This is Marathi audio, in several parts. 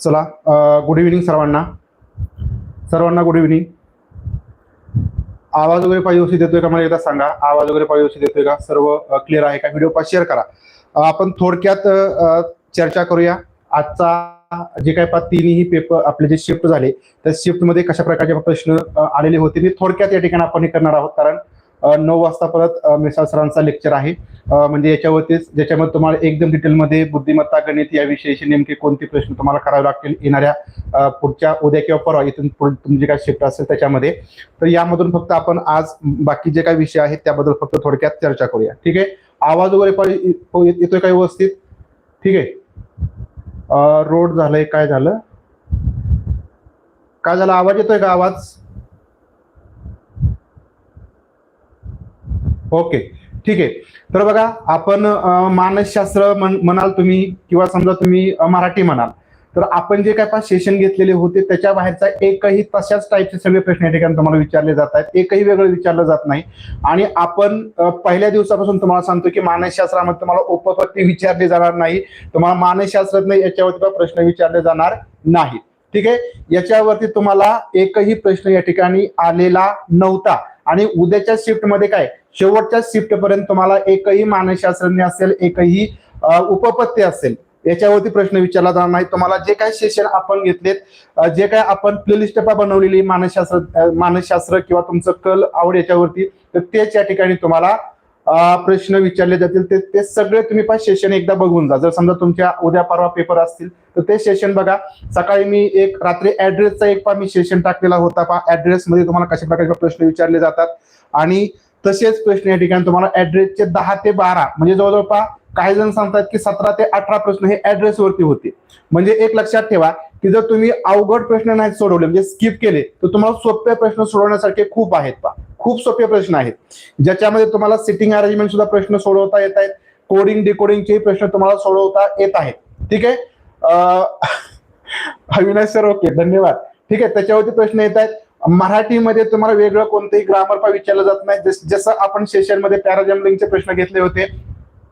चला गुड इव्हिनिंग सर्वांना. सर्वांना गुड इव्हिनिंग आवाज वगैरे पाहिजे व्यवस्थित देतोय का? मला एकदा सांगा. आवाज वगैरे पाहिजे व्यवस्थित देतोय का? सर्व क्लिअर आहे का? व्हिडिओ पा शेअर करा. आपण थोडक्यात चर्चा करूया. आजचा जे काय पा तिन्ही पेपर आपले जे शिफ्ट झाले त्या शिफ्टमध्ये कशा प्रकारचे प्रश्न आलेले होते मी थोडक्यात या ठिकाणी आपण हे करणार आहोत. कारण नऊ वाजता परत अ, मिसाळ सरांचा लेक्चर आहे. म्हणजे याच्यावरतीच ज्याच्यामध्ये तुम्हाला एकदम डिटेलमध्ये बुद्धिमत्ता गणित या नेमके कोणते प्रश्न तुम्हाला करावे लागतील येणाऱ्या पुढच्या उद्या किंवा परवा इथून पुढे तुमची काय शिफ्ट असेल त्याच्यामध्ये. तर यामधून फक्त आपण आज बाकी जे काही विषय आहेत त्याबद्दल फक्त थोडक्यात चर्चा करूया. ठीक आहे? आवाज वगैरे येतोय काय व्यवस्थित? ठीक आहे? रोड झालंय काय झालं? काय झालं? आवाज येतोय का आवाज? ओके. ठीक आहे. तर बघा आपण मानसशास्त्र म्हणाल तुम्ही किंवा समजा तुम्ही मराठी म्हणाल तर आपण जे काय पाच सेशन घेतलेले होते त्याच्या बाहेरचा एकही तशाच टाईपचे सगळे प्रश्न या ठिकाणी तुम्हाला विचारले जात आहेत. एकही वेगळं विचारलं जात नाही. आणि आपण पहिल्या दिवसापासून तुम्हाला सांगतो की मानसशास्त्रामध्ये तुम्हाला उपपत्ती विचारली जाणार नाही. तुम्हाला मानसशास्त्रज्ञ याच्यावरती प्रश्न विचारले जाणार नाही ठीक आहे? याच्यावरती तुम्हाला एकही प्रश्न या ठिकाणी आलेला नव्हता. आणि उद्याच्या शिफ्टमध्ये काय? शेवटच्या शिफ्ट पर्यंत तुम्हाला एकही मानसशास्त्रज्ञ असेल एकही उपपत्ती असेल याच्यावरती प्रश्न विचारला जाणार नाही. तुम्हाला जे काही सेशन आपण घेतलेत जे काय आपण प्लेलिस्ट बनवलेली मानसशास्त्र मानसशास्त्र किंवा तुमचं कल आवड याच्यावरती तर तेच या ठिकाणी तुम्हाला प्रश्न विचारले जातील. ते ते सगळे तुम्ही पण सेशन एकदा बघून जा. जर समजा तुमच्या उद्या परवा पेपर असतील तर ते सेशन बघा. सकाळी मी एक रात्री ऍड्रेसचा एक पा मी सेशन टाकलेला होता पा ऍड्रेस मध्ये तुम्हाला कशा प्रकारचे प्रश्न विचारले जातात. आणि तसेच प्रश्न या ठिकाणी तुम्हाला ऍड्रेसचे दहा ते बारा म्हणजे जवळजवळ पहा काही जण सांगतात की सतरा ते अठरा प्रश्न हे ऍड्रेस वरती होते. म्हणजे एक लक्षात ठेवा की जर तुम्ही अवघड प्रश्न नाही सोडवले म्हणजे स्किप केले तर तुम्हाला सोपे प्रश्न सोडवण्यासारखे खूप आहेत पा खूप सोपे प्रश्न आहेत. ज्याच्यामध्ये तुम्हाला सिटिंग अरेंजमेंट सुद्धा प्रश्न सोडवता येत आहेत. कोडिंग डिकोडिंगचे प्रश्न तुम्हाला सोडवता येत आहेत. ठीक आहे? अविनाश सर ओके धन्यवाद. ठीक आहे त्याच्यावरती प्रश्न येत आहेत. मराठीमध्ये तुम्हाला वेगळं कोणतंही ग्रामर पा विचारलं जात नाही. जस- जसं आपण सेशनमध्ये पॅराजम्बलिंगचे प्रश्न घेतले होते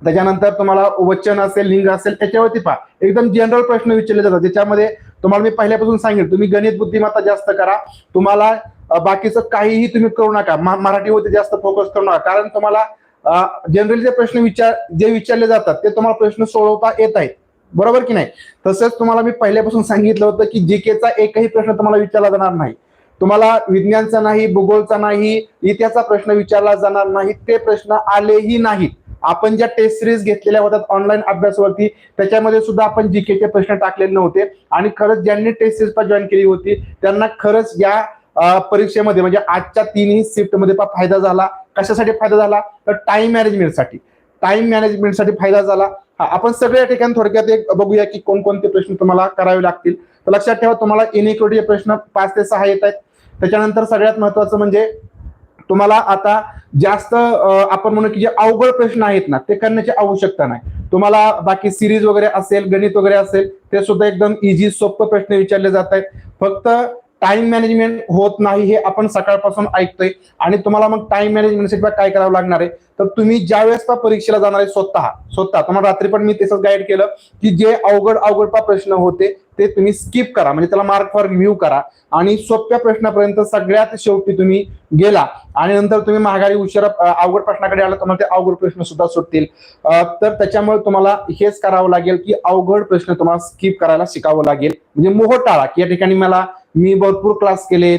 त्याच्यानंतर तुम्हाला वचन असेल लिंग असेल त्याच्यावरती पहा. एकदम जनरल प्रश्न विचारले जातात. ज्याच्यामध्ये तुम्हाला मी पहिल्यापासून सांगेल तुम्ही गणित बुद्धिमत्ता जास्त करा. तुम्हाला बाकीचं काहीही तुम्ही करू नका. मराठीवरती जास्त फोकस करू नका. कारण तुम्हाला जनरली जे प्रश्न विचार जे विचारले जातात ते तुम्हाला प्रश्न सोडवता येत आहेत. बरोबर की नाही? तसंच तुम्हाला मी पहिल्यापासून सांगितलं होतं की जीकेचा एकही प्रश्न तुम्हाला विचारला जाणार नाही. तुम्हाला विज्ञानचा नाही भूगोलचा नाही इतिहासचा प्रश्न विचारला जाणार नाही ते प्रश्न आलेही नाहीत. आपण ज्या टेस्ट सिरीज घेतलेल्या होत्या ऑनलाईन अभ्यासवरती त्याच्यामध्ये सुद्धा आपण जीकेचे प्रश्न टाकलेले नव्हते. आणि खरंच ज्यांनी टेस्ट सिरीज जॉईन केली होती त्यांना खरंच या परीक्षेमध्ये म्हणजे आजच्या तिन्ही शिफ्टमध्ये पण फायदा झाला. कशासाठी फायदा झाला? तर टाइम मॅनेजमेंटसाठी टाइम मॅनेजमेंटसाठी फायदा झाला. हा, आपण सगळ्या ठिकाणी थोडक्यात एक बघूया की कोणकोणते प्रश्न तुम्हाला करावे लागतील. तर लक्षात ठेवा तुम्हाला इनइक्विटीचे प्रश्न पाच ते सहा येत आहेत. त्याच्यानंतर सगळ्यात महत्वाचं म्हणजे तुम्हाला आता जास्त आपण म्हणू की जे अवघड प्रश्न आहेत ना ते करण्याची आवश्यकता नाही. तुम्हाला बाकी सिरीज वगैरे असेल गणित वगैरे असेल ते सुद्धा एकदम इझी सोपं प्रश्न विचारले जात आहेत. फक्त टाइम मॅनेजमेंट होत नाही हे आपण सकाळपासून ऐकतोय. आणि तुम्हाला मग टाइम मॅनेजमेंटसाठी काय करावं लागणार आहे? तर तुम्ही ज्या वेळेस परीक्षेला जाणार आहे स्वतः स्वतः. तुम्हाला रात्री पण मी तसंच गाईड केलं की जे अवघड अवघड प्रश्न होते ते तुम्ही स्किप करा. म्हणजे त्याला मार्क फॉर रिव्ह्यू करा. आणि सोप्या प्रश्नापर्यंत सगळ्यात शेवटी तुम्ही गेला. आणि नंतर तुम्ही महागारी उशिरा अवघड प्रश्नाकडे आला तुम्हाला ते अवघड प्रश्न सुद्धा सुटतील. तर त्याच्यामुळे तुम्हाला हेच करावं लागेल की अवघड प्रश्न तुम्हाला स्किप करायला शिकावं लागेल. म्हणजे मोह टाळा की या ठिकाणी मला मी भरपूर क्लास केलेत.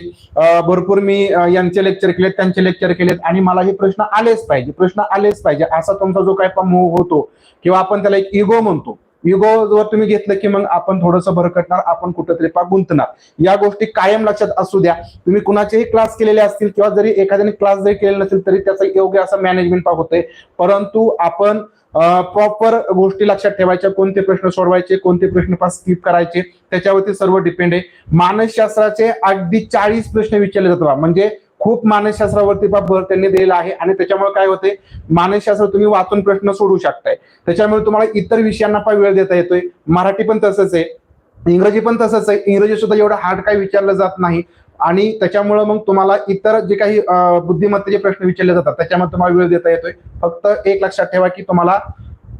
भरपूर मी यांचे लेक्चर केलेत त्यांचे लेक्चर केलेत. आणि मला हे प्रश्न आलेच पाहिजे प्रश्न आलेच पाहिजे. असा तुमचा जो काय मोह होतो किंवा आपण त्याला एक इगो म्हणतो. इगो जर तुम्ही घेतलं की मग आपण थोडंसं भरकटणार आपण कुठंतरी पा गुंतणार. या गोष्टी कायम लक्षात असू द्या. तुम्ही कुणाचेही क्लास केलेले असतील किंवा जरी एखाद्याने क्लास जरी केलेला नसेल तरी त्याचा योग्य असं मॅनेजमेंट पा होतंय. परंतु आपण प्रॉपर गोष्टी लक्षात ठेवायच्या कोणते प्रश्न सोडवायचे कोणते प्रश्न पास स्किप करायचे त्याच्यावरती सर्व डिपेंड आहे. मानसशास्त्राचे अगदी चाळीस प्रश्न विचारले जातात म्हणजे खूप मानसशास्त्रावरती भर त्यांनी दिलेला आहे आणि त्याच्यामुळे काय होते मानसशास्त्र तुम्ही वाचून प्रश्न सोडू शकताय. त्याच्यामुळे तुम्हाला इतर विषयांना पण वेळ देता येतोय. मराठी पण तसंच आहे. इंग्रजी पण तसंच आहे. इंग्रजी सुद्धा एवढं हार्ड काही विचारलं जात नाही. आणि त्याच्यामुळे मग तुम्हाला इतर जे काही बुद्धिमत्तेचे प्रश्न विचारले जातात त्याच्यामध्ये तुम्हाला वेळ देता येतोय. फक्त एक लक्षात ठेवा की तुम्हाला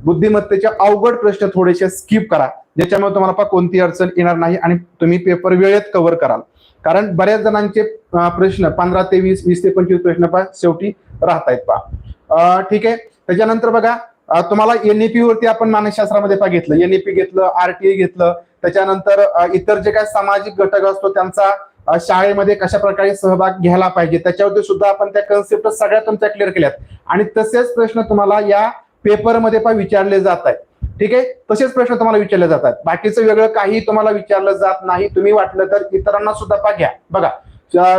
बुद्धिमत्तेचे अवघड प्रश्न थोडेसे स्किप करा. ज्याच्यामुळे तुम्हाला पहा कोणती अडचण येणार नाही आणि तुम्ही पेपर वेळेत कव्हर कराल. कारण बऱ्याच जणांचे प्रश्न पंधरा ते वीस वीस ते पंचवीस प्रश्न पहा शेवटी राहत आहेत पहा ठीक आहे. त्याच्यानंतर बघा तुम्हाला एनईपी वरती आपण मानसशास्त्रामध्ये पहा घेतलं एनईपी घेतलं आरटीए घेतलं त्याच्यानंतर इतर जे काय सामाजिक घटक असतो त्यांचा शाळेमध्ये कशा प्रकारे सहभाग घ्यायला पाहिजे त्याच्यावरती सुद्धा आपण त्या कन्सेप्ट सगळ्या तुमच्या क्लिअर केल्यात. आणि तसेच प्रश्न तुम्हाला या पेपरमध्ये पण विचारले जात आहेत ठीक आहे? तसेच प्रश्न तुम्हाला विचारले जातात. बाकीचं वेगळं काही तुम्हाला विचारलं जात नाही. तुम्ही वाटलं तर इतरांना सुद्धा पा घ्या बघा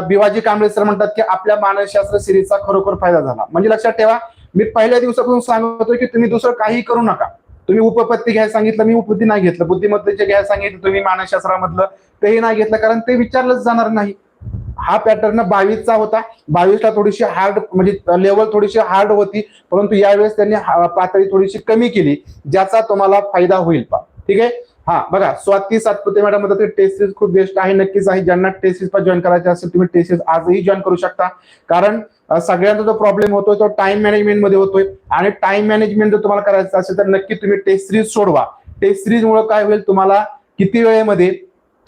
भिवाजी कांबळे सर म्हणतात की आपल्या मानसशास्त्र सिरीजचा खरोखर फायदा झाला. म्हणजे लक्षात ठेवा मी पहिल्या दिवसापासून सांगतोय की तुम्ही दुसरं काही करू नका. तुम्ही उपपत्ती घ्यायला सांगितलं मी उपपत्ती नाही घेतलं. बुद्धिमत्तेचे घ्यायला सांगितलं तुम्ही मानसशास्त्रामधलं तेही नाही घेतलं कारण ते विचारलंच जाणार नाही. हा पॅटर्न बावीसचा होता. बावीसला थोडीशी हार्ड म्हणजे लेवल थोडीशी हार्ड होती. परंतु यावेळेस त्यांनी पातळी थोडीशी कमी केली ज्याचा तुम्हाला फायदा होईल पा ठीक आहे? हा बघा स्वाती सातपुते मॅडम म्हणतात टेस्ट सिरीज खूप बेस्ट आहे नक्कीच आहे. ज्यांना टेस्ट सिरीज जॉईन करायचे असेल तुम्ही टेस्ट सिरीज आजही जॉईन करू शकता. कारण सगळ्यांचा जो प्रॉब्लेम होतोय तो टाइम मॅनेजमेंटमध्ये होतोय. आणि टाइम मॅनेजमेंट जर तुम्हाला करायचं असेल तर नक्की तुम्ही टेस्ट सिरीज सोडवा. टेस्ट सिरीज मुळे काय होईल तुम्हाला? किती वेळेमध्ये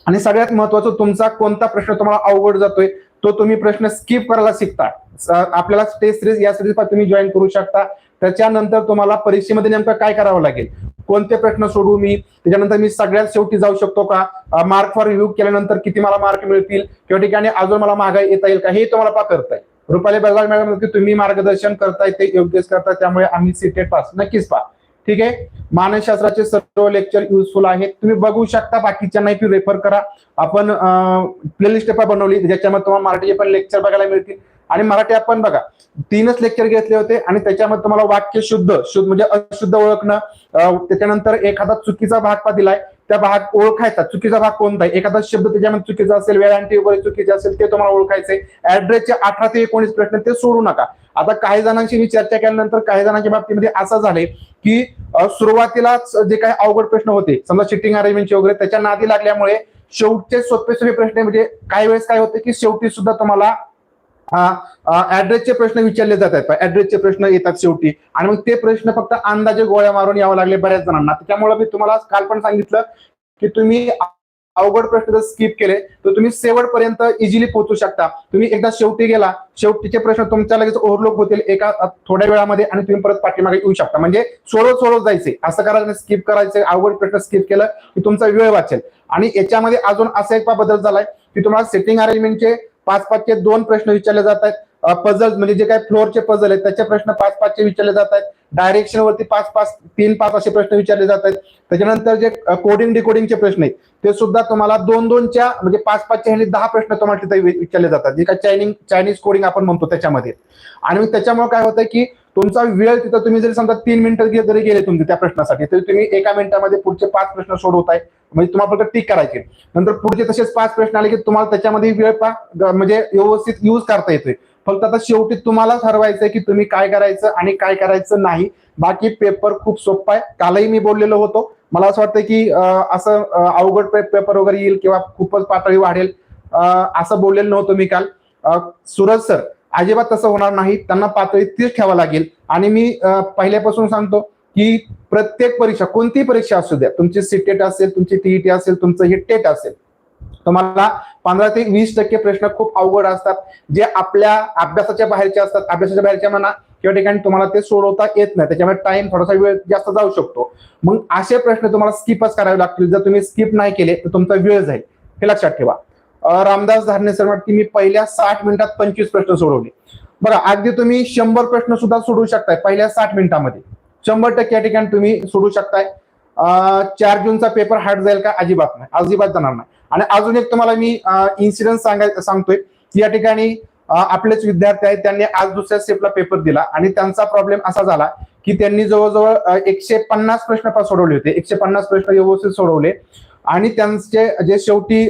आणि सगळ्यात महत्वाचं तुमचा कोणता प्रश्न तुम्हाला अवघड जातोय तो तुम्ही प्रश्न स्किप करायला शिकता. आपल्याला टेस्ट सिरीज या सिरीज तुम्ही जॉईन करू शकता. त्याच्यानंतर तुम्हाला परीक्षेमध्ये नेमकं काय करावं लागेल? कोणते प्रश्न सोडू मी? त्याच्यानंतर मी सगळ्यात शेवटी जाऊ शकतो का? मार्क फॉर रिव्ह्यू केल्यानंतर किती मला मार्क मिळतील? किंवा ठिकाणी अजून मला मागा येता येईल का? हे तुम्हाला पा करताय रुपाली बजाज मॅडम की तुम्ही मार्गदर्शन करताय ते योग्यच करताय त्यामुळे आम्ही सीटेट पास नक्कीच पा. ठीक आहे? मानसशास्त्राचे सर्व लेक्चर युजफुल आहेत. तुम्ही बघू शकता बाकीच्यांनाही रेफर करा. आपण प्लेलिस्ट बनवली ज्याच्यामध्ये तुम्हाला मराठीचे पण लेक्चर बघायला मिळतील. आणि मराठी आपण बघा तीनच लेक्चर घेतले होते आणि त्याच्यामध्ये तुम्हाला वाक्य शुद्ध शुद्ध म्हणजे अशुद्ध ओळखणं त्याच्यानंतर एखादा चुकीचा भाग पा दिलाय. त्या भाग ओळखायचा. चुकीचा भाग कोणता आहे? एखादा शब्द त्याच्यामध्ये चुकीचा असेल वेळांटी वगैरे चुकीचे असेल ते तुम्हाला ओळखायचे ऍड्रेसचे अठरा ते एकोणीस प्रश्न ते सोडू नका. आता काही जणांशी मी चर्चा केल्यानंतर काही जणांच्या बाबतीमध्ये असं झालंय की सुरुवातीलाच जे काही अवघड प्रश्न होते समजा सिटिंग अरेंजमेंटचे वगैरे त्याच्या नादी लागल्यामुळे शेवटचे सोपे सोपे प्रश्न म्हणजे काही वेळेस काय होते की शेवटी सुद्धा तुम्हाला ऍड्रेसचे प्रश्न विचारले जातात ऍड्रेसचे प्रश्न येतात शेवटी. आणि मग ते प्रश्न फक्त अंदाजे गोळ्या मारून यावं लागले बऱ्याच जणांना. त्यामुळे मी तुम्हाला काल पण सांगितलं की तुम्ही अवघड प्रश्न जर स्किप केले तर तुम्ही शेवटपर्यंत इझिली पोहोचू शकता. तुम्ही एकदा शेवटी गेला शेवटीचे प्रश्न तुमच्या लगेच ओव्हरलोक होतील एका थोड्या वेळामध्ये आणि तुम्ही परत पाठीमागे येऊ शकता. म्हणजे सोडत सोडत जायचे. असं करायचं स्किप करायचं अवघड प्रश्न स्किप केलं की तुमचा वेळ वाचेल. आणि याच्यामध्ये अजून असा एक बदल झालाय की तुम्हाला सेटिंग अरेंजमेंटचे पाच पाचचे दोन प्रश्न विचारले जात आहेत. पझल म्हणजे जे काय फ्लोअरचे पझल आहेत त्याचे प्रश्न पाच पाचचे विचारले जात आहेत. डायरेक्शन वरती पाच पाच तीन पाच असे प्रश्न विचारले जात आहेत. त्याच्यानंतर जे कोडिंग डिकोडिंगचे प्रश्न आहेत ते सुद्धा तुम्हाला दोन दोनच्या म्हणजे पाच पाचच्या ह्याने दहा प्रश्न तुम्हाला तिथे विचारले जातात. जे काय चायनिंग चायनीज कोडिंग आपण म्हणतो त्याच्यामध्ये. आणि त्याच्यामुळे काय होतं की तुमचा वेळ तिथं तुम्ही जरी समजा तीन मिनिटं जरी गेले तुमचे त्या प्रश्नासाठी तरी तुम्ही एका मिनिटामध्ये पुढचे पाच प्रश्न सोडवताय. म्हणजे तुम्हाला फक्त टिक करायचे. नंतर पुढचे तसेच पाच प्रश्न आले की तुम्हाला त्याच्यामध्ये वेळ पा म्हणजे व्यवस्थित युज करता येतोय. फक्त आता शेवटी तुम्हाला ठरवायचंय की तुम्ही काय करायचं आणि काय करायचं नाही. बाकी पेपर खूप सोपा आहे. कालही मी बोललेलो होतो. मला असं वाटतं की असं अवघड पेपर वगैरे येईल किंवा खूपच पातळी वाढेल. असं बोललेलं नव्हतं मी काल. सुरज सूरज सर अजिबात तसं होणार नाही. त्यांना पातळी तीच ठेवा लागेल. आणि मी पहिल्यापासून सांगतो की प्रत्येक परीक्षा कोणतीही परीक्षा असू द्या तुमची सीटेट असेल तुमची टीईटी असेल तुमचं हे टेट असेल तुम्हाला पंधरा ते वीस टक्के प्रश्न खूप अवघड असतात. जे आपल्या अभ्यासाच्या बाहेरचे असतात अभ्यासाच्या बाहेरच्या म्हणा किंवा ठिकाणी तुम्हाला ते सोडवता येत नाही. त्याच्यामुळे टाइम थोडासा वेळ जास्त जाऊ शकतो. मग असे प्रश्न तुम्हाला स्किपच करावे लागतील. जर तुम्ही स्किप नाही केले तर तुमचा वेळ जाईल. हे लक्षात ठेवा. रामदास धारणे सर की मी पहिल्या साठ मिनिटात पंचवीस प्रश्न सोडवले. बरं अगदी तुम्ही शंभर प्रश्न सुद्धा सोडवू शकताय पहिल्या साठ मिनिटामध्ये. शंभर टक्के या ठिकाणी तुम्ही सोडू शकताय. चार जूनचा पेपर हार्ड जाईल का? अजिबात नाही. अजिबात जाणार नाही. आणि अजून एक तुम्हाला मी इन्सिडन्स सांगाय सांगतोय. की या ठिकाणी आपलेच विद्यार्थी आहेत. त्यांनी आज दुसऱ्या स्टेपला पेपर दिला. आणि त्यांचा प्रॉब्लेम असा झाला की त्यांनी जवळजवळ एकशे पन्नास प्रश्न सोडवले होते. एकशे पन्नास प्रश्न व्यवस्थित सोडवले. आणि त्यांचे जे शेवटी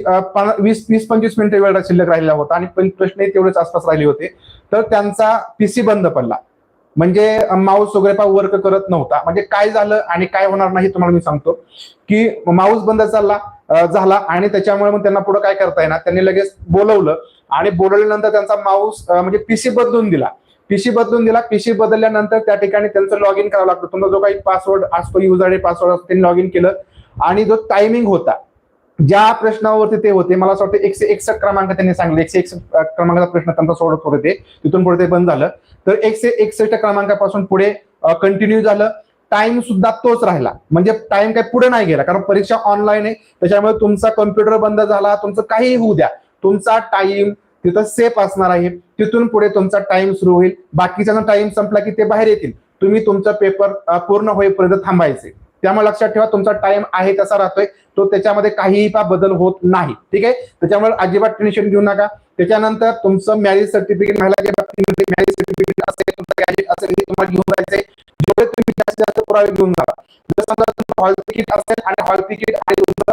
वीस वीस पंचवीस मिनिटं वेळ शिल्लक राहिला होता आणि प्रश्नही प्रश्न तेवढेच आसपास राहिले होते. तर त्यांचा पीसी बंद पडला. म्हणजे माऊस वगैरे पा वर्क करत नव्हता. म्हणजे काय झालं आणि काय होणार नाही तुम्हाला मी सांगतो. की माऊस बंद चालला झाला आणि त्याच्यामुळे मग त्यांना पुढे काय करता येणार? त्यांनी लगेच बोलवलं आणि बोलवल्यानंतर त्यांचा माऊस म्हणजे पीसी बदलून दिला. पीसी बदलून दिला. पीसी बदलल्यानंतर त्या ठिकाणी त्यांचं लॉग इन करावं लागतं. तुमचा जो काही पासवर्ड असतो युजर पासवर्ड असतो त्यांनी लॉग इन केलं. आणि जो टायमिंग होता ज्या प्रश्नावरती ते होते मला असं वाटतं एकशे एकसष्ट क्रमांक त्यांनी सांगितले. एकशे एकसष्ट क्रमांकाचा प्रश्न त्यांचा सोडत होते ते. तिथून पुढे ते बंद झालं. तर एकशे एकसष्ट क्रमांकापासून पुढे कंटिन्यू झालं. टाइम सुद्धा तोच राहिला. म्हणजे टाइम काही पुढे नाही गेला. कारण परीक्षा ऑनलाईन आहे. त्याच्यामुळे तुमचा कम्प्युटर बंद झाला. तुमचं काहीही होऊ द्या. तुमचा टाइम तिथं सेफ असणार आहे. तिथून पुढे तुमचा टाइम सुरू होईल. बाकीचा टाइम संपला की ते बाहेर येतील. तुम्ही तुमचा पेपर पूर्ण होईपर्यंत थांबायचे. त्यामुळे लक्षात ठेवा तुमचा टाइम आहे तसा राहतोय. तो त्याच्यामध्ये काहीही पा बदल होत नाही. ठीक आहे? त्याच्यामुळे अजिबात टेन्शन घेऊ नका. त्याच्यानंतर तुमचं मॅरेज सर्टिफिकेट महिलाच्या बाबतीमध्ये मॅरेज सर्टिफिकेट असेल तुमचं गॅजेट असेल हे तुम्हाला घेऊन जायचंय. जेवढे तुम्ही जास्तीत जास्त पुरावे घेऊन जा. जर समजा तुमचं हॉल तिकीट असेल आणि हॉल तिकीट आणि तुमचं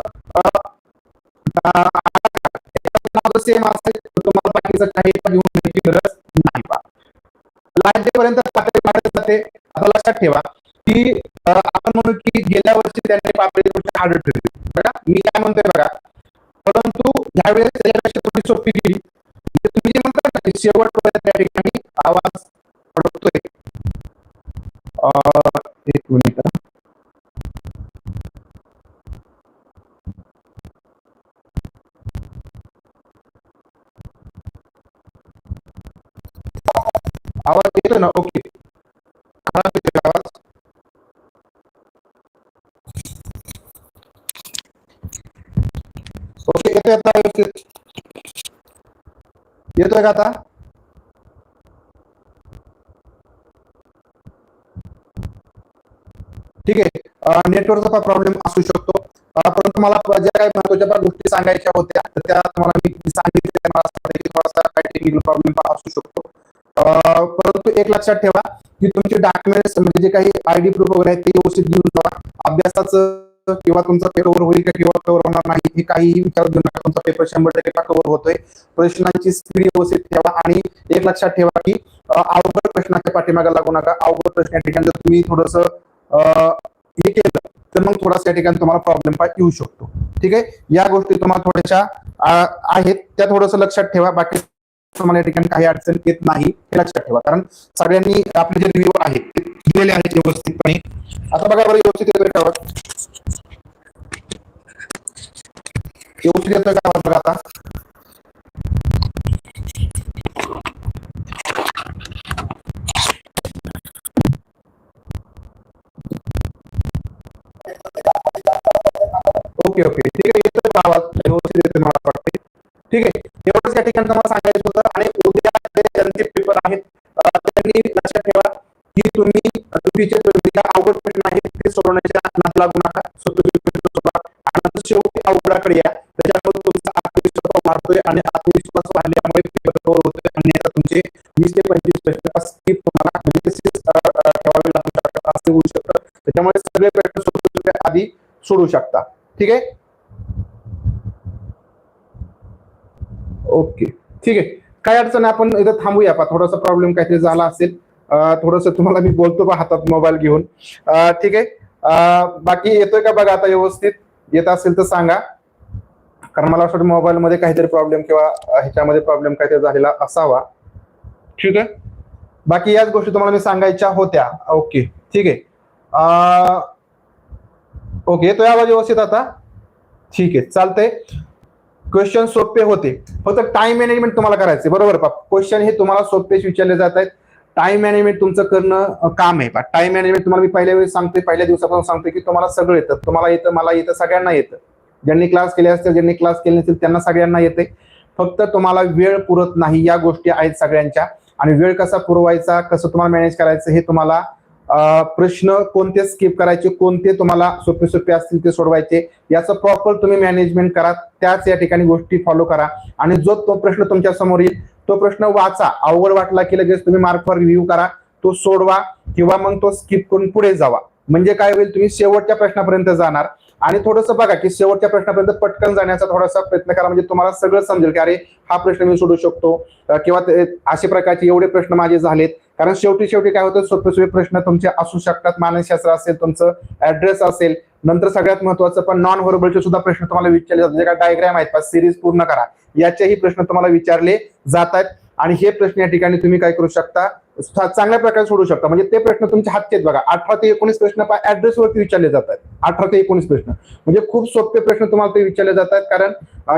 सेम असेल तर तुम्हाला बाकीचं काही घेऊन जायची गरज नाही बा लास्ट डे पर्यंत जाते. आता लक्षात ठेवा की आपण म्हणू की गेल्या वर्षी त्यांनी पापडी गोष्ट हार्ड ठरली बघा मी काय म्हणतोय बघा. परंतु ह्यावेळेस त्याच्यापेक्षा थोडी सोपी गेली. म्हणजे तुम्ही जे म्हणता ना शेवट त्या ठिकाणी आवाज पडतोय. एक मिनिट का आता. ठीक आहे. नेटवर्कचा प्रॉब्लेम असू शकतो. परंतु मला ज्या काही महत्त्वाच्या गोष्टी सांगायच्या होत्या तर त्या तुम्हाला मी सांगितल्या. थोडासा काही टेक्निकल प्रॉब्लेम असू शकतो. परंतु एक लक्षात ठेवा की तुमचे डॉक्युमेंट्स म्हणजे जे काही आयडी प्रूफ वगैरे आहेत ते व्यवस्थित घेऊन जावा. अभ्यासाचं किंवा तुमचा पेपर होईल का किंवा कव्हर होणार नाही हे काहीही विचार घेऊ नका. तुमचा पेपर शंभर टक्के कव्हर होतोय? प्रश्नांची स्पीड व्यवस्थित ठेवा आणि एक लक्षात ठेवा की अवघड प्रश्नाच्या पाठीमागे लागू नका. अवघड प्रश्न या ठिकाणी जर तुम्ही थोडस हे केलं तर मग थोडासा या ठिकाणी तुम्हाला प्रॉब्लेम पाय येऊ शकतो. ठीक आहे? या गोष्टी तुम्हाला थोड्याशा आहेत. त्या थोडस लक्षात ठेवा. बाकी तुम्हाला या ठिकाणी काही अडचण येत नाही हे लक्षात ठेवा. कारण सगळ्यांनी आपले जे रिव्ह्यू आहेत ते दिलेले आहेत व्यवस्थितपणे. आता बघा बरं व्यवस्थित येतोय का व्यवस्थित येतोय का बघा आता ओके ओके ठीक आहे येतोय का आवाज व्यवस्थित येतोय मला वाटते ठीक आहे एवढंच या ठिकाणी तुम्हाला सांगायचं होतं आणि उद्या जे ज्यांचे पेपर आहेत त्यांनी लक्षात ठेवा की तुम्ही चुकीचे अवघड प्रश्न आहेत ते सोडवण्याच्या नाद लागू नका आणि शेवटी अवघडाकडे या मारतोय आणि आत्मविश्वास वाढल्यामुळे पेपर कव्हर होतोय. आणि आता तुमचे वीस ते पंचवीस प्रश्न स्किप तुम्हाला म्हणजे तसेच ठेवावे लागू शकतात असे होऊ शकतं. त्याच्यामुळे सगळे प्रश्न सोडू आधी सोडू शकता. ठीक आहे? ओके. ठीक आहे. काय अडचण आपण इथं थांबूया पा थोडासा प्रॉब्लेम काहीतरी झाला असेल. थोडस तुम्हाला मी बोलतो बा हातात मोबाईल घेऊन. ठीक आहे. बाकी येतोय का बघा आता व्यवस्थित? येत असेल तर सांगा. कारण मला वाटतं मोबाईल मध्ये काहीतरी प्रॉब्लेम किंवा ह्याच्यामध्ये प्रॉब्लेम काहीतरी झालेला असावा. ठीक आहे. बाकी याच गोष्टी तुम्हाला मी सांगायच्या होत्या. ओके ठीक आहे. ओके येतोय आवाज व्यवस्थित आता? ठीक आहे चालतंय. क्वेश्चन सोपे होते. फक्त टाइम मॅनेजमेंट तुम्हाला करायचे बरोबर पा क्वेश्चन हे तुम्हाला सोपेच विचारले जात आहेत. टाइम मॅनेजमेंट तुमचं करणं काम आहे पा टाइम मॅनेजमेंट तुम्हाला मी पहिल्या वेळेस सांगते पहिल्या दिवसापासून सांगते की तुम्हाला सगळं येतं. तुम्हाला येतं मला येतं सगळ्यांना येतं. ज्यांनी क्लास केले असतील ज्यांनी क्लास केले नसतील त्यांना सगळ्यांना येते. फक्त तुम्हाला वेळ पुरत नाही या गोष्टी आहेत सगळ्यांच्या. आणि वेळ कसा पुरवायचा कसं तुम्हाला मॅनेज करायचं हे तुम्हाला प्रश्न कोणते स्किप करायचे कोणते तुम्हाला सोपे सोपे असतील ते सोडवायचे याचं प्रॉपर तुम्ही मॅनेजमेंट करा. त्याच या ठिकाणी गोष्टी फॉलो करा. आणि जो तो प्रश्न तुमच्यासमोर येईल तो प्रश्न वाचा. अवघड वाटला की लगेच तुम्ही मार्कवर रिव्ह्यू करा. तो सोडवा किंवा मग तो स्किप करून पुढे जावा. म्हणजे काय होईल तुम्ही शेवटच्या प्रश्नापर्यंत जाणार. आणि थोडंसं बघा की शेवटच्या प्रश्नापर्यंत पटकन जाण्याचा थोडासा प्रयत्न करा. म्हणजे तुम्हाला सगळं समजेल की अरे हा प्रश्न मी सोडू शकतो. किंवा अशा प्रकारचे एवढे प्रश्न माझे झालेत. कारण शेवटी शेवटी काय होतं सोपे सोपे प्रश्न तुमचे असू शकतात. मानसशास्त्र असेल तुमचं ऍड्रेस असेल. नंतर सगळ्यात महत्वाचं पण नॉन व्हर्बलचे सुद्धा प्रश्न तुम्हाला विचारले जातात. जे काय डायग्राम आहेत सिरीज पूर्ण करा. याचेही प्रश्न तुम्हाला विचारले जात आहेत आणि हे प्रश्न या ठिकाणी तुम्ही काय करू शकता? चांगल्या प्रकारे सोडू शकता. म्हणजे ते प्रश्न तुमच्या हातचे बघा. अठरा ते एकोणीस प्रश्न ऍड्रेस वरती विचारले जातात. अठरा ते एकोणीस प्रश्न. म्हणजे खूप सोपे प्रश्न तुम्हाला ते विचारले जातात कारण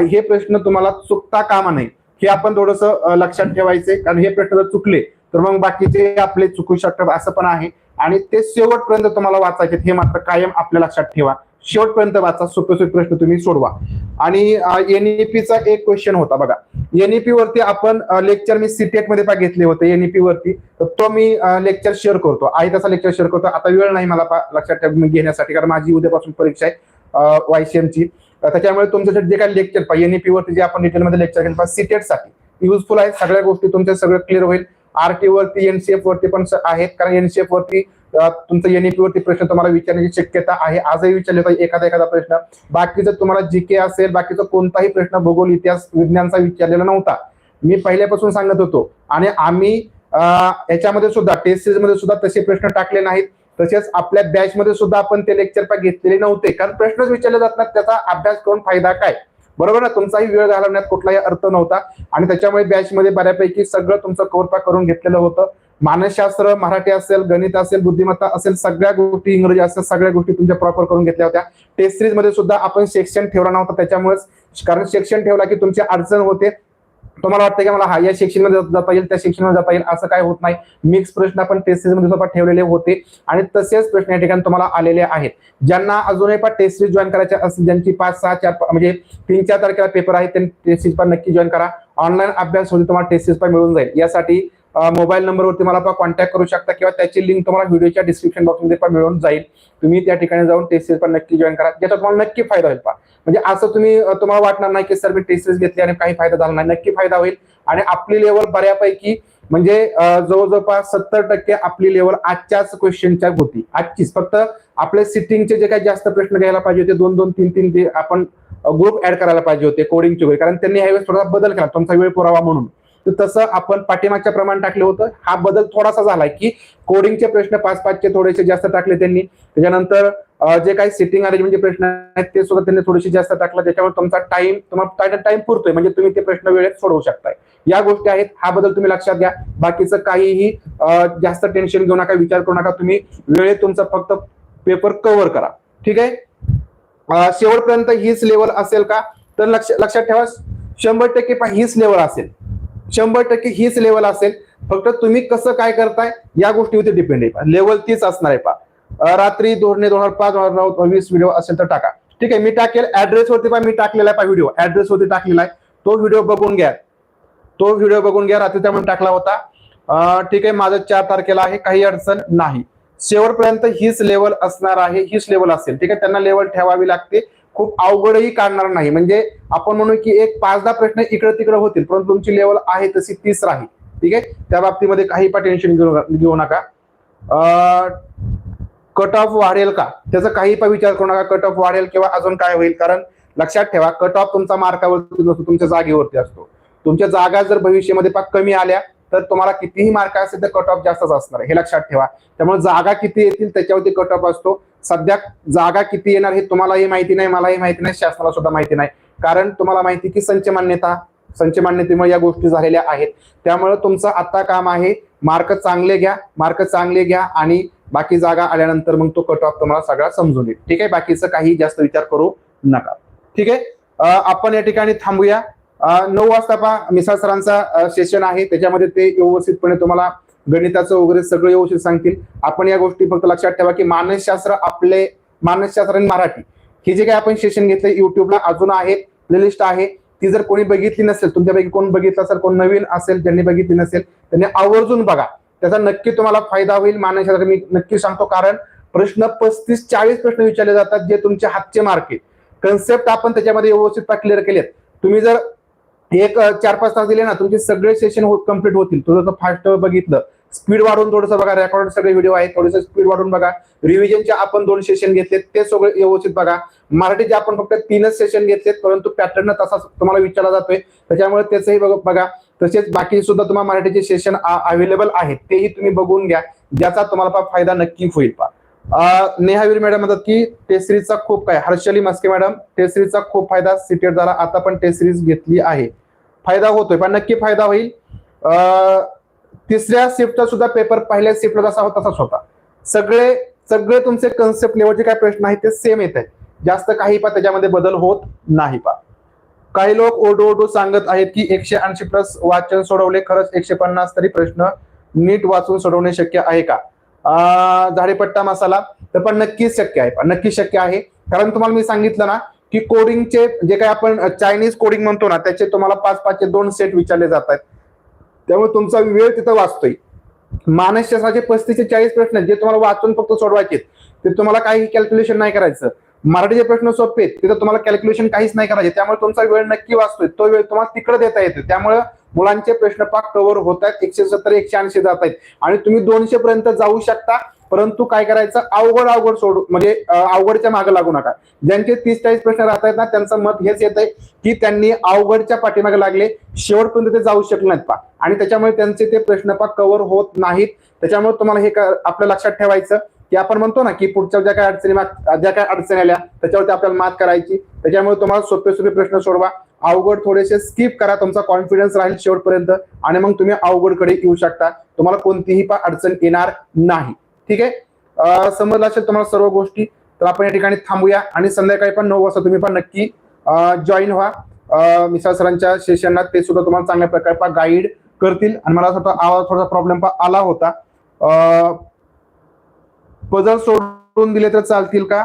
हे प्रश्न तुम्हाला चुकता कामा नाही हे आपण थोडस लक्षात ठेवायचे कारण हे प्रश्न जर चुकले तर मग बाकीचे आपले चुकू शकतात असं पण आहे. आणि ते शेवटपर्यंत तुम्हाला वाचायचे हे मात्र कायम आपल्या लक्षात ठेवा. शेवटपर्यंत वाचा. सोपे सोपे प्रश्न तुम्ही सोडवा. आणि एनईपीचा एक क्वेश्चन होता बघा. एनईपी वरती आपण लेक्चर मी सीटेटमध्ये घेतले होते एनईपी वरती. तर तो मी लेक्चर शेअर करतो. आहे तसा लेक्चर शेअर करतो. आता वेळ नाही मला लक्षात ठेव घेण्यासाठी. कारण माझी उद्यापासून परीक्षा आहे वायसीएमची त्याच्यामुळे तुमचं जे- काही लेक्चर पाहिजे एनईपी वरती जे आपण डिटेलमध्ये लेक्चर घेतलं सीटेटसाठी युजफुल आहे. सगळ्या गोष्टी तुमच्या सगळं क्लिअर होईल. आरटी वरती एनसीएफ वरती पण आहेत. कारण एनसीएफ वरती तुमचं एनईपी वरती प्रश्न तुम्हाला विचारण्याची शक्यता आहे. आजही विचारले पाहिजे एखादा एखादा प्रश्न. बाकीचं तुम्हाला जीके असेल बाकीचा कोणताही प्रश्न भूगोल इतिहास विज्ञानचा विचारलेला नव्हता. मी पहिल्यापासून सांगत होतो. आणि आम्ही याच्यामध्ये सुद्धा टेस्ट सिरीजमध्ये सुद्धा तसे प्रश्न टाकले नाहीत. तसेच आपल्या बॅच मध्ये सुद्धा आपण ते लेक्चर पॅक घेतलेले नव्हते. कारण प्रश्नच विचारले जात नाहीत. त्याचा अभ्यास करून फायदा काय? बरोबर ना? तुमचाही वेळ घालवण्यात कुठलाही अर्थ नव्हता. आणि त्याच्यामुळे बॅच मध्ये बऱ्यापैकी सगळं तुमचं कव्हर पॅक करून घेतलेलं होतं. मानसशास्त्र मराठी असेल गणित असेल बुद्धिमत्ता असेल सगळ्या गोष्टी इंग्रजी असेल सगळ्या गोष्टी तुमच्या प्रॉपर करून घेतल्या होत्या. टेस्ट सिरीजमध्ये सुद्धा आपण सेक्शन ठेवला नव्हता त्याच्यामुळेच कारण सेक्शन ठेवला की तुमची अडचण होते. तुम्हाला वाटतं की मला हा या सेक्शनमध्ये जाता येईल त्या सेक्शनमध्ये जाता येईल असं काय होत नाही. मिक्स प्रश्न आपण टेस्ट सिरीजमध्ये सुद्धा ठेवलेले होते. आणि तसेच प्रश्न या ठिकाणी तुम्हाला आलेले आहेत. ज्यांना अजूनही पण टेस्ट सिरीज जॉईन करायचे असतील ज्यांची पाच सहा चार म्हणजे तीन चार तारखेला पेपर आहे त्यांनी टेस्ट सिरीज पण नक्की जॉईन करा. ऑनलाईन अभ्यास होऊन तुम्हाला टेस्ट सिरीज पण मिळून जाईल. यासाठी मोबाईल नंबरवरती मला कॉन्टॅक्ट करू शकता किंवा त्याची लिंक तुम्हाला व्हिडिओच्या डिस्क्रिप्शन बॉक्समध्ये पण मिळून जाईल. तुम्ही त्या ठिकाणी जाऊन टेस्ट सिरीज पण नक्की जॉईन करा. ज्याचा तुम्हाला नक्की फायदा होईल पहा. म्हणजे असं तुम्ही तुम्हाला वाटणार नाही की सर मी टेस्ट सिरीज घेतली आणि काही फायदा झाला नाही. नक्की फायदा होईल. आणि आपली लेवल बऱ्यापैकी म्हणजे जवळ जवळपास सत्तर टक्के आपली लेवल आजच्याच क्वेश्चनच्या होती आजचीच. फक्त आपले सिटिंगचे जे काही जास्त प्रश्न घ्यायला पाहिजे होते दोन दोन तीन तीन ते आपण ग्रुप ऍड करायला पाहिजे होते कोडिंगचे वगैरे कारण त्यांनी ह्यावेळेस थोडा बदल केला. तुमचा वेळ पुरावा म्हणून. तर तसं आपण पाठीमागच्या प्रमाण टाकलं होतं. हा बदल थोडासा झालाय की कोडिंगचे प्रश्न पाच पाचचे थोडेसे जास्त टाकले त्यांनी. त्याच्यानंतर जे काही सिटिंग अरेंजमेंटचे प्रश्न आहेत ते सुद्धा त्यांनी थोडेसे जास्त टाकला. त्याच्यामुळे तुमचा टाइम तुम्हाला टाइम पुरतोय. म्हणजे तुम्ही ते प्रश्न वेळेत सोडवू शकताय. या गोष्टी आहेत. हा बदल तुम्ही लक्षात घ्या. बाकीचं काहीही जास्त टेन्शन घेऊ नका विचार करू नका. तुम्ही वेळेत तुमचा फक्त पेपर कव्हर करा. ठीक आहे? शेवटपर्यंत हीच लेवल असेल का? तर लक्ष लक्षात ठेवा. शंभर टक्के हीच लेवल असेल. शंभर टक्के हीच लेवल असेल. फक्त तुम्ही कसं काय करताय या गोष्टीवरती डिपेंड आहे. लेवल तीच असणार आहे पहा. रात्री धोरणे दोन हजार पाच दोन हजार नऊ वीस व्हिडिओ असेल तर टाका. ठीक आहे मी टाकेल. ऍड्रेस वरती पहा मी टाकलेला आहे पा व्हिडिओ ऍड्रेस वरती टाकलेला आहे. तो व्हिडिओ बघून घ्या. तो व्हिडिओ बघून घ्या. रात्री त्यामुळे टाकला होता. ठीक आहे माझं चार तारखेला आहे. काही अडचण नाही. शेवटपर्यंत हीच लेवल असणार आहे. हीच लेवल असेल. ठीक आहे त्यांना लेवल ठेवावी लागते. खूप अवघडही काढणार नाही. म्हणजे आपण म्हणू की एक पाच दहा प्रश्न इकडे तिकडे होतील परंतु तुमची लेवल आहे तशी तीस राहील. ठीक आहे? त्या बाबतीमध्ये काही पण टेन्शन घेऊ घेऊ नका. कट ऑफ वाढेल का? त्याचा काही पण विचार करू नका. कट ऑफ वाढेल किंवा अजून काय होईल? कारण लक्षात ठेवा कट ऑफ तुमचा मार्कावरती नसतो तुमच्या जागेवरती असतो. तुमच्या जागा जर भविष्यामध्ये पाक कमी आल्या तर तुम्हाला कितीही मार्क असेल तर कट ऑफ जास्तच असणार आहे. हे लक्षात ठेवा. त्यामुळे जागा किती येतील त्याच्यावरती कट ऑफ असतो. सध्या जागा किती येणार हे तुम्हालाही माहिती नाही मलाही माहिती नाही शासनाला सुद्धा माहिती नाही. कारण तुम्हाला माहिती की संच मान्यता संच मान्यतेमुळे या गोष्टी झालेल्या आहेत. त्यामुळे तुमचं आत्ता काम आहे मार्क चांगले घ्या मार्क चांगले घ्या आणि बाकी जागा आल्यानंतर मग तो कट ऑफ तुम्हाला सगळा समजून येईल. ठीक आहे? बाकीचं काही जास्त विचार करू नका. ठीक आहे? आपण या ठिकाणी थांबूया. नऊ वाजता पहा मिसासरांचा सेशन आहे. त्याच्यामध्ये ते व्यवस्थितपणे तुम्हाला गणिताचं वगैरे सगळं व्यवस्थित सांगतील. आपण या गोष्टी फक्त लक्षात ठेवा की मानसशास्त्र आपले मानसशास्त्र आणि मराठी. हे जे काही आपण सेशन घेतलं युट्यूबला अजून आहे प्लेलिस्ट आहे ती जर कोणी बघितली नसेल तुमच्यापैकी कोण बघितलं असेल कोण नवीन असेल ज्यांनी बघितली नसेल त्यांनी आवर्जून बघा. त्याचा नक्की तुम्हाला फायदा होईल मानसशास्त्र. मी नक्की सांगतो कारण प्रश्न पस्तीस चाळीस प्रश्न विचारले जातात जे तुमचे हातचे मार्क आहेत. कन्सेप्ट आपण त्याच्यामध्ये व्यवस्थित क्लिअर केलेत. तुम्ही जर एक चार पाच तास दिले ना तुमचे सगळे सेशन कंप्लीट हो, होतील. थोडंसं फास्ट बघितलं स्पीड वाढून थोडंसं बघा रेकॉर्ड सगळे व्हिडिओ आहेत थोडंसं स्पीड वाढून बघा. रिव्हिजनचे आपण दोन सेशन घेतले ते सगळे व्यवस्थित बघा. मराठीचे आपण फक्त तीनच सेशन घेतलेत परंतु पॅटर्न तसा तुम्हाला विचारला जातोय. त्याच्यामुळे त्याचंही बघ- बघा. तसेच बाकी सुद्धा तुम्हाला मराठीचे सेशन अवेलेबल आहेत तेही तुम्ही बघून घ्या. ज्याचा तुम्हाला फायदा नक्की होईल पा नेहावीर मॅडम म्हणतात की टेस्ट सिरीजचा खूप काय हर्षली मस्के मॅडम टेस्ट सिरीजचा खूप फायदा सिटेट झाला. आता पण टेस्ट सिरीज घेतली आहे. फायदा होतोय. पण नक्की फायदा होईल. अं, तिसऱ्या शिफ्टचा सुद्धा पेपर पहिल्या शिफ्टला जसा होता तसाच होता. सगळे सगळे तुमचे कन्सेप्ट लेवलचे काय प्रश्न आहेत ते सेम येत आहेत. जास्त काही पा त्याच्यामध्ये बदल होत नाही पा काही लोक ओढू ओरडू सांगत आहेत की एकशे ऐंशी प्लस वाचन सोडवले खरंच एकशे पन्नास तरी प्रश्न नीट वाचून सोडवणे शक्य आहे का? अं, झाडेपट्टा मसाला. तर पण नक्कीच शक्य आहे पण नक्कीच शक्य आहे. कारण तुम्हाला मी सांगितलं ना की कोडिंगचे जे काही आपण चायनीज कोडिंग म्हणतो ना त्याचे तुम्हाला पाच पाचचे दोन सेट विचारले जात आहेत त्यामुळे तुमचा वेळ तिथं वाचतोय. मानसशास्त्राचे पस्तीस ते चाळीस प्रश्न आहेत, जे तुम्हाला वाचून फक्त सोडवायचे आहेत. ते तुम्हाला काही कॅल्क्युलेशन नाही करायचं. मराठीचे प्रश्न सोपे आहेत तिथं तुम्हाला कॅल्क्युलेशन काहीच नाही करायचे. त्यामुळे तुमचा वेळ नक्की वाचतोय. तो वेळ तुम्हाला तिकडे देता येतो त्यामुळे मुलांचे प्रश्न पाक कव्हर होत आहेत एकशे सत्तर एकशे ऐंशी जात आहेत. आणि तुम्ही दोनशे पर्यंत जाऊ शकता. परंतु काय करायचं? अवघड अवघड सोडू म्हणजे अवघडच्या मागे लागू नका. ज्यांचे तीस चाळीस प्रश्न राहत आहेत ना त्यांचं मत हेच येत आहे की त्यांनी अवघडच्या पाठीमागे लागले शेवटपर्यंत ते जाऊ शकले नाहीत पा आणि त्याच्यामुळे त्यांचे ते प्रश्न पा कव्हर होत नाहीत. त्याच्यामुळे तुम्हाला हे आपल्या लक्षात ठेवायचं की आपण म्हणतो ना की पुढच्या ज्या काय अडचणी ज्या काय अडचणी आल्या त्याच्यावरती आपल्याला मात करायची. त्याच्यामुळे तुम्हाला सोपे सोपे प्रश्न सोडवा. अवघड थोडेसे स्किप करा तुमचा कॉन्फिडन्स राहील शेवटपर्यंत. आणि मग तुम्ही अवघडकडे येऊ शकता. तुम्हाला कोणतीही अडचण येणार नाही. ठीक आहे? समजलं असेल तुम्हाला सर्व गोष्टी तर आपण या ठिकाणी थांबूया आणि संध्याकाळी पण नऊ वाजता तुम्ही पण नक्की जॉईन व्हा. मिसाळ सरांच्या सेशनला ते सुद्धा तुम्हाला चांगल्या प्रकारे गाईड करतील. आणि मला असं वाटतं आवाज थोडासा प्रॉब्लेम आला होता. पजल सोडून दिले तर चालतील का?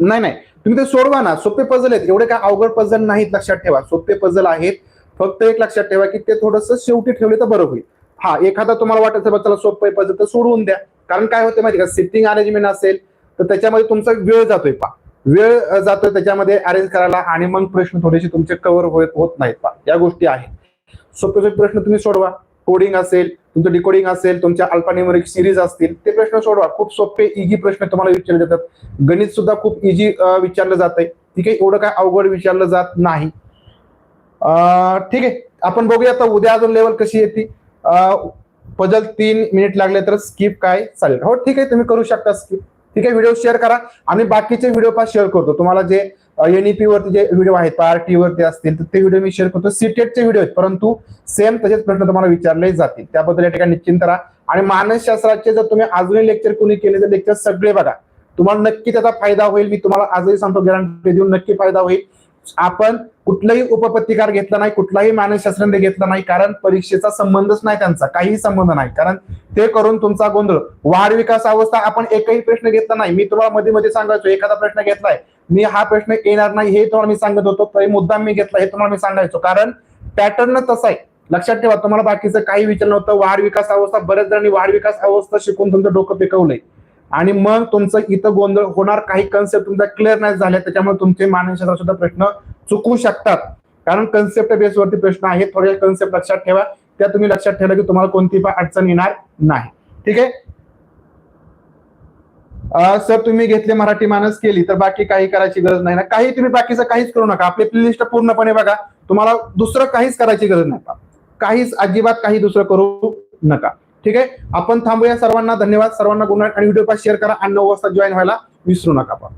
नाही नाही. तुम्ही ते सोडवा ना. सोपे पजल आहेत. एवढे काय अवघड पझल नाहीत लक्षात ठेवा. सोपे पजल आहेत. फक्त एक लक्षात ठेवा की ते थोडंसं शेवटी ठेवले तर बरं होईल. हा एखादा तुम्हाला वाटत असेल, चला सोपं पाहिजे तर सोडवून द्या. कारण काय होतं माहिती का? सिटिंग अरेंजमेंट असेल तर त्याच्यामध्ये तुमचा वेळ जातोय पा वेळ जातोय त्याच्यामध्ये अरेंज करायला आणि मग प्रश्न थोडेसे तुमचे कव्हर होत होत नाहीत पा या गोष्टी आहेत. सोपे सोपे प्रश्न तुम्ही सोडवा. कोडिंग असेल तुमचं डिकोडिंग असेल तुमच्या अल्फान्यूमरिक सिरीज असतील ते प्रश्न सोडवा. खूप सोपे इजी प्रश्न तुम्हाला विचारले जातात. गणित सुद्धा खूप इजी विचारलं जात आहे ठीक आहे? एवढं काय अवघड विचारलं जात नाही. ठीक आहे. आपण बघूया आता उद्या अजून लेवल कशी येते. पजल तीन मिनिट लागले तर स्किप काय चालेल. हो ठीक आहे तुम्ही करू शकता स्किप ठीक आहे व्हिडिओ शेअर करा आणि बाकीचे व्हिडिओ पण शेअर करतो. तुम्हाला जे एनईपी वरती जे व्हिडिओ आहेत आर टी वरती असतील तर ते व्हिडिओ मी शेअर करतो. सीटेटचे व्हिडिओ आहेत परंतु सेम तसेच प्रश्न तुम्हाला विचारले जातील. त्याबद्दल या ठिकाणी निश्चिंत राहा. आणि मानसशास्त्राचे जर तुम्ही अजूनही लेक्चर कोणी केले तर लेक्चर सगळे बघा. तुम्हाला नक्की त्याचा फायदा होईल. मी तुम्हाला आजही सांगतो गॅरंटी देऊन नक्की फायदा होईल. आपण कुठलाही उपपत्तिकार घेतला नाही कुठलाही मानसशास्त्र घेतला नाही कारण परीक्षेचा संबंधच नाही त्यांचा काहीही संबंध नाही. कारण ते करून तुमचा गोंधळ. वाढ विकास अवस्था आपण एकही प्रश्न घेतला नाही. मी तुम्हाला मध्ये मध्ये सांगायचो एखादा प्रश्न घेतलाय मी हा प्रश्न येणार नाही हे तुम्हाला मी सांगत होतो तरी मुद्दाम मी घेतला हे तुम्हाला मी सांगायचो. कारण पॅटर्न तसा आहे लक्षात ठेवा तुम्हाला बाकीचं काही विचार नव्हतं. वाढ विकास अवस्था बऱ्याच जणांनी वाढ विकास अवस्था शिकून तुमचं डोकं पिकवलंय. आणि मग तुमचं इथं गोंधळ होणार काही कन्सेप्ट तुमचा क्लिअर नाही झाले त्याच्यामुळे तुमचे मानसशास्त्र सुद्धा प्रश्न चुकू शकतात. कारण कन्सेप्ट बेसवरती प्रश्न आहेत थोडे कन्सेप्ट लक्षात ठेवा. त्या तुम्ही लक्षात ठेवलं की तुम्हाला कोणती पण अडचण येणार नाही. ठीक आहे? सर तुम्ही घेतले मराठी माणस केली तर बाकी काही करायची गरज नाही ना? काही तुम्ही बाकीचं काहीच करू नका. आपली प्लेलिस्ट पूर्णपणे बघा. तुम्हाला दुसरं काहीच करायची गरज नाही. काहीच अजिबात काही दुसरं करू नका. ठीक आहे? आपण थांबूया. सर्वांना धन्यवाद. सर्वांना गुड नाईट आणि व्हिडिओ पास शेअर करा. आणि नऊ वाजता जॉईन व्हायला विसरू नका आपण.